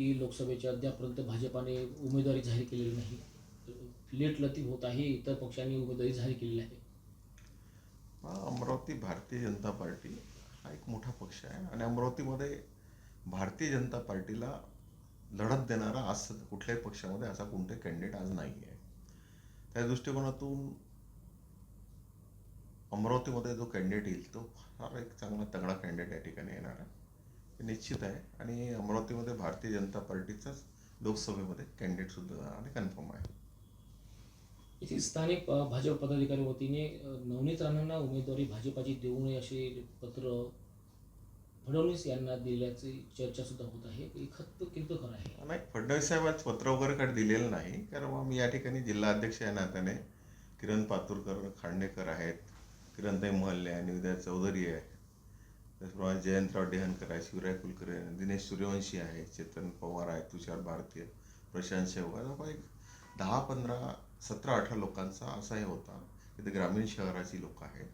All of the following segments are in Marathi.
की लोकसभेच्या अद्यापर्यंत भाजपाने उमेदवारी जाहीर केलेली नाही. लेट लती होत आहे इतर पक्षांनी उमेदवारी जाहीर केलेली आहे. अमरावती भारतीय जनता पार्टी हा एक मोठा पक्ष आहे आणि अमरावतीमध्ये भारतीय जनता पार्टीला लढत देणारा आज कुठल्याही पक्षामध्ये असा कोणताही कॅन्डिडेट आज नाही आहे त्या दृष्टिकोनातून अमरावतीमध्ये जो कॅन्डिडेट येईल तो फार एक चांगला तगडा कॅन्डिडेट या ठिकाणी येणार आहे. निश्चित आहे. आणि अमरावतीमध्ये भारतीय जनता पार्टीचाच लोकसभेमध्ये कॅन्डिडेट सुद्धा आणि कन्फर्म आहे. इथे स्थानिक भाजप पदाधिकारी वतीने नवनीत राणांना उमेदवारी भाजपाची देऊ नये असे पत्र फडणवीस यांना दिल्याची चर्चा सुद्धा होत आहे. खत किती खरं आहे. नाही फडणवीस साहेबांच पत्र वगैरे काही दिलेलं नाही. कारण मग मी या ठिकाणी जिल्हा अध्यक्ष या नात्याने किरण पातुरकर खांडेकर आहेत किरणताई महल्ले आहे निविदा चौधरी आहे. त्याचप्रमाणे जयंतराव डेहनकर आहे शिवराय कुलकर्णी दिनेश सूर्यवंशी आहे चेतन पवार आहे तुषार भारतीय प्रशांत शेवगा जवळपास एक दहा पंधरा सतरा अठरा लोकांचा असा हे होता. की ते ग्रामीण शहराची लोक आहेत.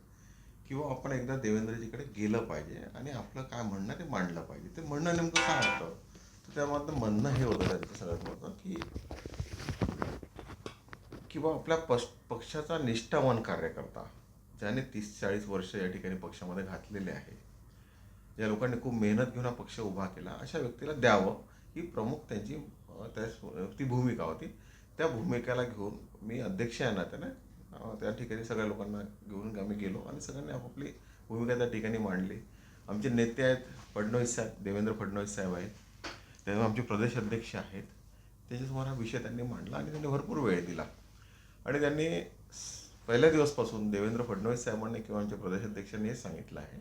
किंवा आपण एकदा देवेंद्रजीकडे गेलं पाहिजे आणि आपलं काय म्हणणं ते मांडलं पाहिजे. ते म्हणणं नेमकं काय होतं? तर त्यामध्ये म्हणणं हे होतं त्यांचं सगळ्यात मोठं की किंवा आपल्या पक्ष पक्षाचा निष्ठावान कार्यकर्ता ज्याने तीस चाळीस वर्ष या ठिकाणी पक्षामध्ये घातलेले आहे ज्या लोकांनी खूप मेहनत घेऊन हा पक्ष उभा केला. अशा व्यक्तीला द्यावं ही प्रमुख त्यांची त्या ती भूमिका होती. त्या भूमिकेला घेऊन मी अध्यक्ष आहे ना त्याने त्या ठिकाणी सगळ्या लोकांना घेऊन आम्ही गेलो आणि सगळ्यांनी आपापली भूमिका त्या ठिकाणी मांडली. आमचे नेते आहेत फडणवीस साहेब देवेंद्र फडणवीस साहेब आहेत. त्यामुळे आमचे प्रदेश अध्यक्ष आहेत. त्याच्यासमोर हा विषय त्यांनी मांडला आणि त्यांनी भरपूर वेळ दिला. आणि त्यांनी पहिल्या दिवसपासून देवेंद्र फडणवीस साहेबांनी किंवा आमच्या प्रदेश अध्यक्षांनी हे सांगितलं आहे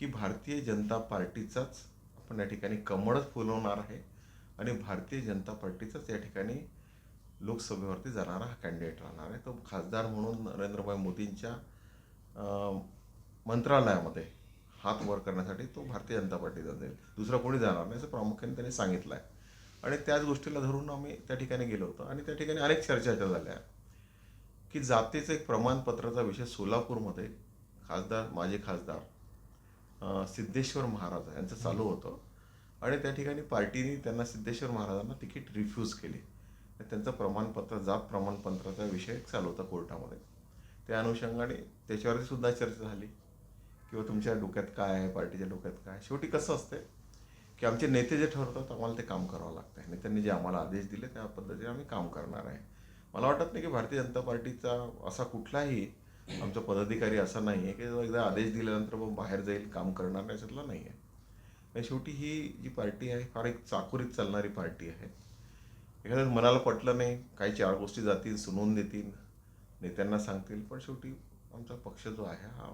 की भारतीय जनता पार्टीचाच आपण या ठिकाणी कमळच फुलवणार आहे आणि भारतीय जनता पार्टीचाच या ठिकाणी लोकसभेवरती जाणारा हा कॅन्डिडेट राहणार आहे. तो खासदार म्हणून नरेंद्रभाई मोदींच्या मंत्रालयामध्ये हात वर करण्यासाठी तो भारतीय जनता पार्टीचा जाईल. दुसरा कोणी जाणार नाही असं प्रामुख्याने त्यांनी सांगितलं आहे आणि त्याच गोष्टीला धरून आम्ही त्या ठिकाणी गेलो होतो आणि त्या ठिकाणी अनेक चर्चा झाल्या की जातीचं एक प्रमाणपत्राचा विषय सोलापूरमध्ये खासदार माजी खासदार सिद्धेश्वर महाराज यांचं चालू होतं. आणि त्या ठिकाणी पार्टीने त्यांना सिद्धेश्वर महाराजांना तिकीट रिफ्यूज केली. त्यांचं प्रमाणपत्र जात प्रमाणपत्राचा विषय चालू होता कोर्टामध्ये. त्या अनुषंगाने त्याच्यावरती सुद्धा चर्चा झाली. किंवा तुमच्या डोक्यात काय आहे? पार्टीच्या डोक्यात काय आहे. शेवटी कसं असते की आमचे नेते जे ठरवतात आम्हाला ते काम करावं लागतं आहे नेत्यांनी जे आम्हाला आदेश दिले त्या पद्धतीने आम्ही काम करणार आहे. मला वाटत नाही की भारतीय जनता पार्टीचा असा कुठलाही आमचा पदाधिकारी असा नाही आहे की एकदा आदेश दिल्यानंतर मग बाहेर जाईल काम करणार नाही याच्यातला नाही आहे आणि शेवटी ही जी पार्टी आहे फार एक चाकुरीत चालणारी पार्टी आहे. एखाद्या मनाला पटलं नाही काही चार गोष्टी जातील सुनवून देतील नेत्यांना सांगतील पण शेवटी आमचा पक्ष जो आहे हा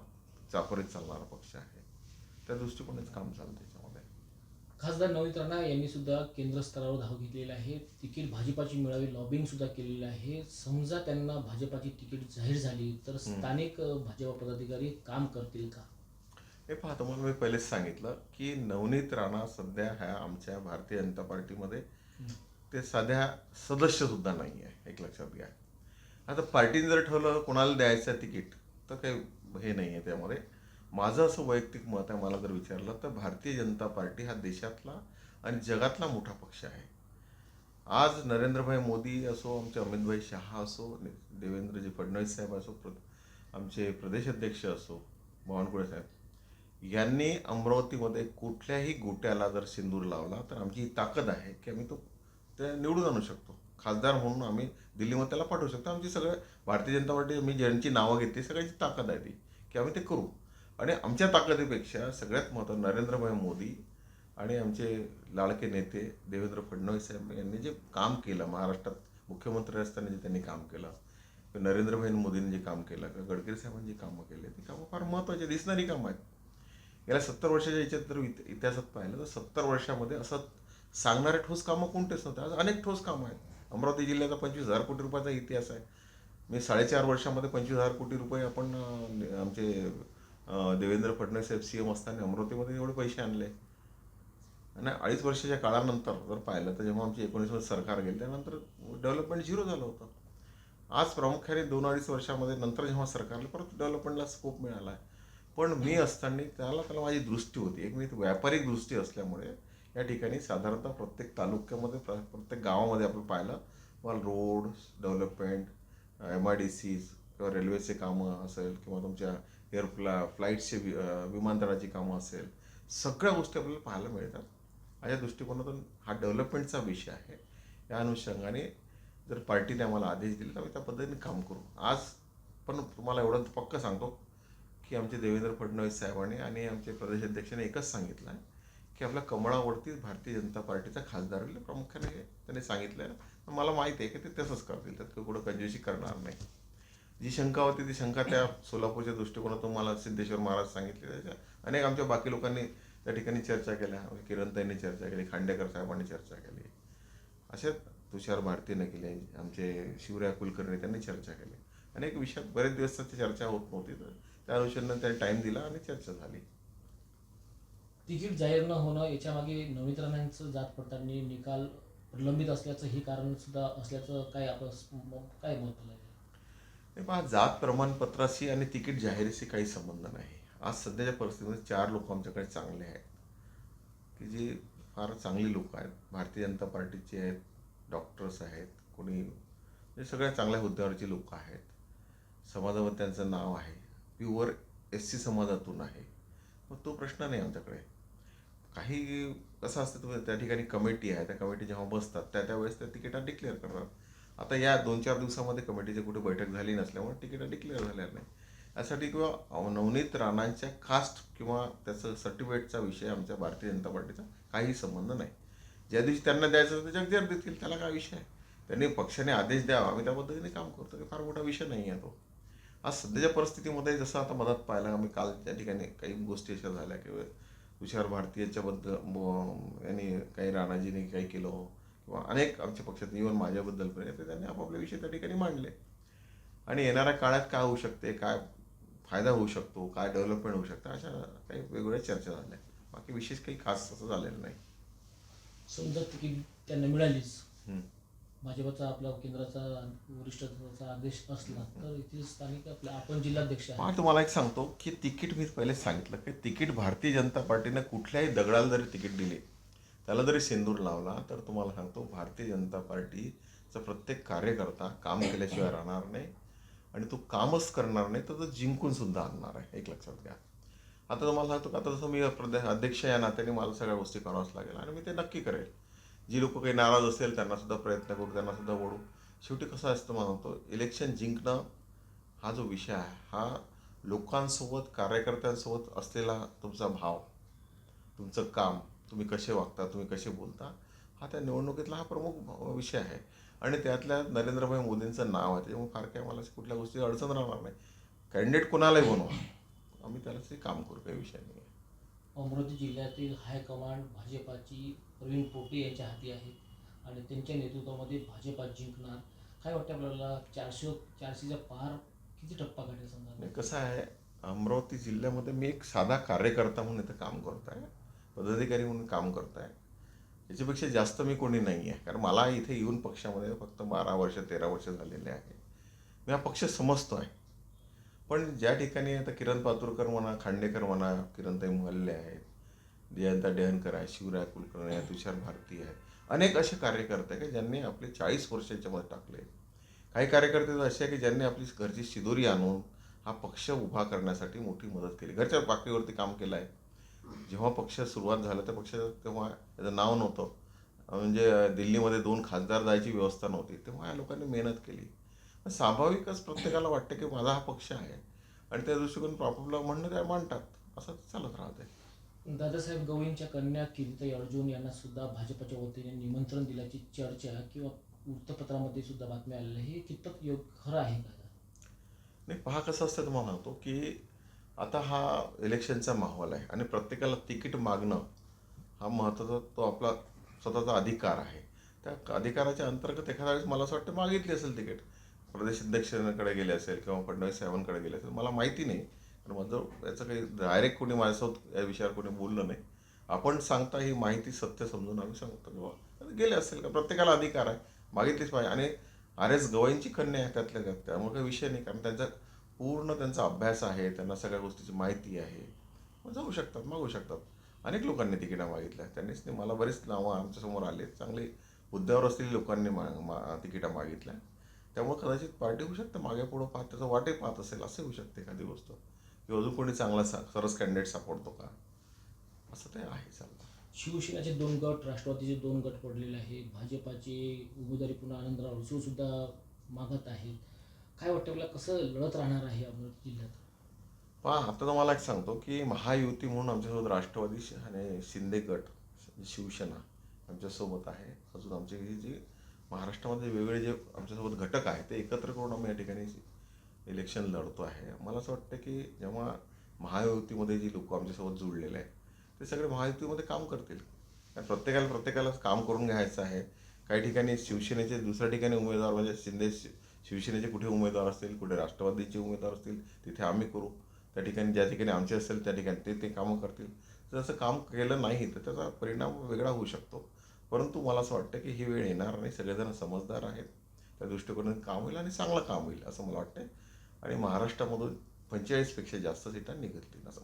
चाकोरीत चालणारा पक्ष आहे. त्या दृष्टिकोनेच काम चालतं त्याच्यामध्ये खासदार नवनीत राणा यांनी सुद्धा केंद्र स्तरावर धाव घेतलेली आहे. तिकीट भाजपाची मिळावी लॉबिंग सुद्धा केलेली आहे. समजा त्यांना भाजपाची तिकीट जाहीर झाली तर स्थानिक भाजपा पदाधिकारी काम करतील का? हे पहा तुम्हाला मी पहिलेच सांगितलं की नवनीत राणा सध्या ह्या आमच्या भारतीय जनता पार्टीमध्ये ते साध्या सदस्य सुद्धा नाही आहे एक लक्षात घ्या. आता पार्टीने जर ठरवलं कोणाला द्यायचं तिकीट तर काही हे नाही आहे त्यामध्ये. माझं असं वैयक्तिक मत आहे मला जर विचारलं तर भारतीय जनता पार्टी हा देशातला आणि जगातला मोठा पक्ष आहे. आज नरेंद्रभाई मोदी असो आमचे अमितभाई शहा असो देवेंद्रजी फडणवीस साहेब असो प्र आमचे प्रदेशाध्यक्ष असो बावनकुळे साहेब यांनी अमरावतीमध्ये कुठल्याही गोट्याला जर सिंदूर लावला तर आमची ही ताकद आहे की आम्ही तो ते निवडून आणू शकतो. खासदार म्हणून आम्ही दिल्लीमध्ये त्याला पाठवू शकतो. आमची सगळं भारतीय जनता पार्टी मी ज्यांची नावं घेते सगळ्यांची ताकद आहे ती की आम्ही ते करू. आणि आमच्या ताकदीपेक्षा सगळ्यात महत्त्वाचं नरेंद्रभाई मोदी आणि आमचे लाडके नेते देवेंद्र फडणवीस साहेब यांनी जे काम केलं महाराष्ट्रात मुख्यमंत्री असताना जे त्यांनी काम केलं नरेंद्रभाई मोदींनी जे काम केलं किंवा गडकरी साहेबांनी जे कामं केले ती कामं फार महत्त्वाची दिसणारी कामं आहेत. गेल्या सत्तर वर्षाच्या याच्यात जर इतिहासात पाहिलं तर सत्तर वर्षामध्ये असं सांगणारे ठोस कामं कोणतेच नव्हते. आज अनेक ठोस कामं आहेत. अमरावती जिल्ह्याचा पंचवीस हजार कोटी रुपयाचा इतिहास आहे. मी साडेचार वर्षामध्ये पंचवीस हजार कोटी रुपये आपण आमचे Devendra Fadnavis F C M असताना अमरावतीमध्ये एवढे पैसे आणले. आणि अडीच वर्षाच्या काळानंतर जर पाहिलं तर जेव्हा आमची एकोणीसमध्ये सरकार गेली त्यानंतर डेव्हलपमेंट झिरो झालं होतं. आज प्रामुख्याने दोन अडीच वर्षामध्ये नंतर जेव्हा सरकारला परत डेव्हलपमेंटला स्कोप मिळाला आहे. पण मी असताना त्याला त्याला माझी दृष्टी होती. एक मी व्यापारिक दृष्टी असल्यामुळे या ठिकाणी साधारणतः प्रत्येक तालुक्यामध्ये प्रत्येक गावामध्ये आपण पाहिलं मला road development M I D Cs किंवा रेल्वेचे कामं असेल किंवा तुमच्या एअरफ्ला फ्लाईटचे वि विमानतळाची कामं असेल सगळ्या गोष्टी आपल्याला पाहायला मिळतात. माझ्या दृष्टिकोनातून हा डेव्हलपमेंटचा विषय आहे. या अनुषंगाने जर पार्टीने आम्हाला आदेश दिले तर आम्ही त्या पद्धतीने काम करू. आज पण तुम्हाला एवढं पक्क सांगतो की आमचे देवेंद्र फडणवीस साहेबांनी आणि आमचे प्रदेशाध्यक्षाने एकच सांगितलं आहे की आपल्या कमळावरती भारतीय जनता पार्टीचा खासदार प्रामुख्याने त्यांनी सांगितलं आहे मला माहिती आहे की ते तसंच करतील त्यात कुठं कंजूशी करणार नाही. जी शंका होती ती शंका त्या सोलापूरच्या दृष्टिकोनातून मला सिद्धेश्वर महाराज सांगितले. त्याच्या अनेक आमच्या बाकी लोकांनी त्या ठिकाणी चर्चा केल्या. म्हणजे किरणताईंनी चर्चा केली खांडेकर साहेबांनी चर्चा केली. अशा तुषार भारतीने केले आमचे शिवराया कुलकर्णी त्यांनी चर्चा केली. अनेक विषयात बरेच दिवस त्याची चर्चा होत नव्हती. तर त्या अनुषंगाने त्यांनी टाईम दिला आणि चर्चा झाली. तिकीट जाहीर न होणं याच्या मागे नवनीत राणांचं जात पडताना निकाल प्रलंबित असल्याचं हे कारण सुद्धा असल्याचं काय आपण काय मत आहे? पहा जात प्रमाणपत्राशी आणि तिकीट जाहिराशी काही संबंध नाही. आज सध्याच्या परिस्थितीमध्ये चार लोक आमच्याकडे चांगले आहेत. की जी फार चांगली लोक आहेत. भारतीय जनता पार्टीचे आहेत डॉक्टर्स आहेत कोणी म्हणजे सगळ्या चांगल्या हुद्द्यावरची लोक आहेत. समाजामध्ये त्यांचं नाव आहे. प्युअर एस सी समाजातून आहे. मग तो प्रश्न नाही आमच्याकडे. काही कसं असतं त्या ठिकाणी कमिटी आहे. त्या कमिटी जेव्हा बसतात त्या त्यावेळेस त्या तिकिटा डिक्लेअर करतात. आता या दोन चार दिवसामध्ये कमिटीची कुठे बैठक झाली नसल्यामुळे तिकिटा डिक्लेअर झाल्या नाही यासाठी किंवा नवनीत राणांच्या कास्ट किंवा त्याचं सर्टिफिकेटचा विषय आमच्या भारतीय जनता पार्टीचा काही संबंध नाही. ज्या दिवशी त्यांना द्यायचं ते जगजेर देतील त्याला काय विषय आहे? त्यांनी पक्षाने आदेश द्यावा. आम्ही त्या पद्धतीने काम करतो. की फार मोठा विषय नाही आहे तो. आज सध्याच्या परिस्थितीमध्ये जसं आता मदत पाहायला आम्ही काल त्या ठिकाणी काही गोष्टी अशा झाल्या की तुषार भारती यांच्याबद्दल यांनी काही राणाजीने काही केलं. किंवा अनेक आमच्या पक्षात इव्हन माझ्याबद्दल पण आहे, ते त्यांनी आपापले विषय त्या ठिकाणी मांडले. आणि येणाऱ्या काळात काय होऊ शकते काय फायदा होऊ शकतो काय डेव्हलपमेंट होऊ शकतं अशा काही वेगवेगळ्या चर्चा झाल्या. बाकी विशेष काही खास असं झालेलं नाही. समजा तिकीट त्यांना मिळालीच. भाजपचा आपला केंद्राचा वरिष्ठाचा आदेश असला तर येथील स्थानिक आपल्या आपण जिल्हाध्यक्ष मला तुम्हाला एक सांगतो की तिकीट मी पहिलेच सांगितलं की तिकीट भारतीय जनता पार्टीनं कुठल्याही दगडाला जरी तिकीट दिले त्याला जरी सिंदूर लावला तर तुम्हाला सांगतो भारतीय जनता पार्टीचा प्रत्येक कार्यकर्ता काम केल्याशिवाय राहणार नाही आणि तो कामच करणार नाही तर तो जिंकून सुद्धा आणणार आहे एक लक्षात घ्या. आता तुम्हाला सांगतो का आता जसं मी प्रदेश अध्यक्ष या नात्याने मला सगळ्या गोष्टी कराव्याच लागेल आणि मी ते नक्की करेल. जी लोक काही नाराज असेल त्यांना सुद्धा प्रयत्न करू त्यांना सुद्धा ओढू शेवटी कसं असतं म्हणतो इलेक्शन जिंकणं हा जो विषय आहे हा लोकांसोबत कार्यकर्त्यांसोबत असलेला तुमचा भाव तुमचं काम तुम्ही कसे वागता तुम्ही कसे बोलता हा त्या निवडणुकीतला हा प्रमुख विषय आहे. आणि त्यातल्या नरेंद्रभाई मोदींचं नाव आहे त्याच्यामुळे फार काही मला कुठल्या गोष्टी अडचण राहणार नाही. कॅन्डिडेट कोणालाही बनवा. आम्ही त्याला काम करू काही विषय नाही अमरावती जिल्ह्यातील हायकमांड भाजपाची प्रवीण पोटे यांच्या हाती आहे आणि त्यांच्या नेतृत्वामध्ये भाजपा जिंकणार. काय वाटतं आपल्याला? चारशे चारशेच्या पार किती टप्पा गाठेल समजा? नाही कसं आहे अमरावती जिल्ह्यामध्ये मी एक साधा कार्यकर्ता म्हणून इथं काम करत आहे पदाधिकारी म्हणून काम करत आहे याच्यापेक्षा जास्त मी कोणी नाही आहे कारण मला इथे येऊन पक्षामध्ये फक्त बारा वर्ष तेरा वर्ष झालेले आहे. मी हा पक्ष समजतो आहे. पण ज्या ठिकाणी आता किरण पातुरकर म्हणा खांडेकर म्हणा किरणताई मोहल्ले आहेत जयंता डेहनकर आहे शिवराय कुलकर्णी आहे तुषार भारती आहे अनेक असे कार्यकर्ते आहे की ज्यांनी आपले चाळीस वर्ष याच्यामध्ये टाकले. काही कार्यकर्ते तर असे आहे की ज्यांनी आपली घरची शिदोरी आणून हा पक्ष उभा करण्यासाठी मोठी मदत केली. घरच्या पातळीवरती काम केलं आहे जेव्हा पक्ष सुरुवात झाला त्या पक्षाचं तेव्हा त्याचं नाव नव्हतं. म्हणजे दिल्लीमध्ये दोन खासदार जायची व्यवस्था नव्हती. तेव्हा या लोकांनी मेहनत केली. स्वाभाविकच प्रत्येकाला वाटतं की माझा हा पक्ष आहे. आणि त्या दृष्टिकोन प्रॉपरला म्हणणं काय मांडतात? असं चालत राहते दादासाहेब गवळींच्या कन्या कीर्ती अर्जुन यांना सुद्धा भाजपच्या वतीने निमंत्रण दिल्याची चर्चा किंवा वृत्तपत्रामध्ये सुद्धा बातम्या आलेल्या. हे कितपत योग खरं आहे का? नाही पहा कसं असतं तुम्हाला सांगतो की आता हा इलेक्शनचा माहोल आहे आणि प्रत्येकाला तिकीट मागणं हा महत्त्वाचा तो आपला स्वतःचा अधिकार आहे. त्या अधिकाराच्या अंतर्गत एखाद्या वेळेस मला असं वाटतं मागितली असेल तिकीट. प्रदेशाध्यक्षांकडे गेले असेल किंवा फडणवीस साहेबांकडे गेले असेल मला माहिती नाही. कारण माझं याचं काही डायरेक्ट कोणी माझ्यासोबत या विषयावर कोणी बोललं नाही. आपण सांगता ही माहिती सत्य समजून आम्ही सांगतो किंवा गेले असेल का? प्रत्येकाला अधिकार आहे. मागितलीच पाहिजे. आणि आर एस गवाईंची कन्या आहे त्यातल्या त्यात. त्यामुळे काही विषय नाही. कारण त्यांचा पूर्ण त्यांचा अभ्यास आहे त्यांना सगळ्या गोष्टीची माहिती आहे. मग जाऊ शकतात मागू शकतात. अनेक लोकांनी तिकिटा मागितल्या. त्यांनीच ते मला बरेच नावं आमच्यासमोर आले चांगले मुद्द्यावर असलेली लोकांनी मा मा तिकिटा मागितल्या. त्यामुळे कदाचित पार्टी होऊ शकते मागे पुढं पाहत त्याचं वाटे पाहत असेल असं होऊ शकते एखादी गोष्ट. किंवा अजून कोणी चांगला सा सरस कॅन्डिडेट सापडतो का? असं ते आहे चालतं. शिवसेनाचे दोन गट राष्ट्रवादीचे दोन गट पडलेले आहेत. भाजपाची उमेदवारी पुन्हा आनंदराव अडसूळ सुद्धा मागत आहेत. काय वाटतं मला कसं लढत राहणार आहे अमरावती जिल्ह्यात? पहा आता तर मला एक सांगतो की महायुती म्हणून आमच्यासोबत राष्ट्रवादी श- आणि शिंदे गट शिवसेना आमच्यासोबत आहे. अजून आमचे हे जे महाराष्ट्रामध्ये वेगवेगळे जे आमच्यासोबत घटक आहेत ते एकत्र करून आम्ही या ठिकाणी इलेक्शन लढतो आहे. मला असं वाटतं की जेव्हा महायुतीमध्ये जी लोक आमच्यासोबत जुळलेले आहेत ते सगळे महायुतीमध्ये काम करतील. कारण प्रत्येकाला प्रत्येकाला काम करून घ्यायचं आहे. काही ठिकाणी शिवसेनेचे दुसऱ्या ठिकाणी उमेदवार म्हणजे शिंदे शि- शिवसेनेचे कुठे उमेदवार असतील कुठे राष्ट्रवादीचे उमेदवार असतील तिथे आम्ही करू. त्या ठिकाणी ज्या ठिकाणी आमचे असेल त्या ठिकाणी ते ते कामं करतील. जर असं काम केलं नाही तर त्याचा परिणाम वेगळा होऊ शकतो. परंतु मला असं वाटतं की ही वेळ येणार नाही. सगळेजण समजदार आहेत. त्या दृष्टिकोनाने काम होईल आणि चांगलं काम होईल असं मला वाटतं आणि महाराष्ट्रामधून पंचेचाळीसपेक्षा जास्त सीटा निघतील असं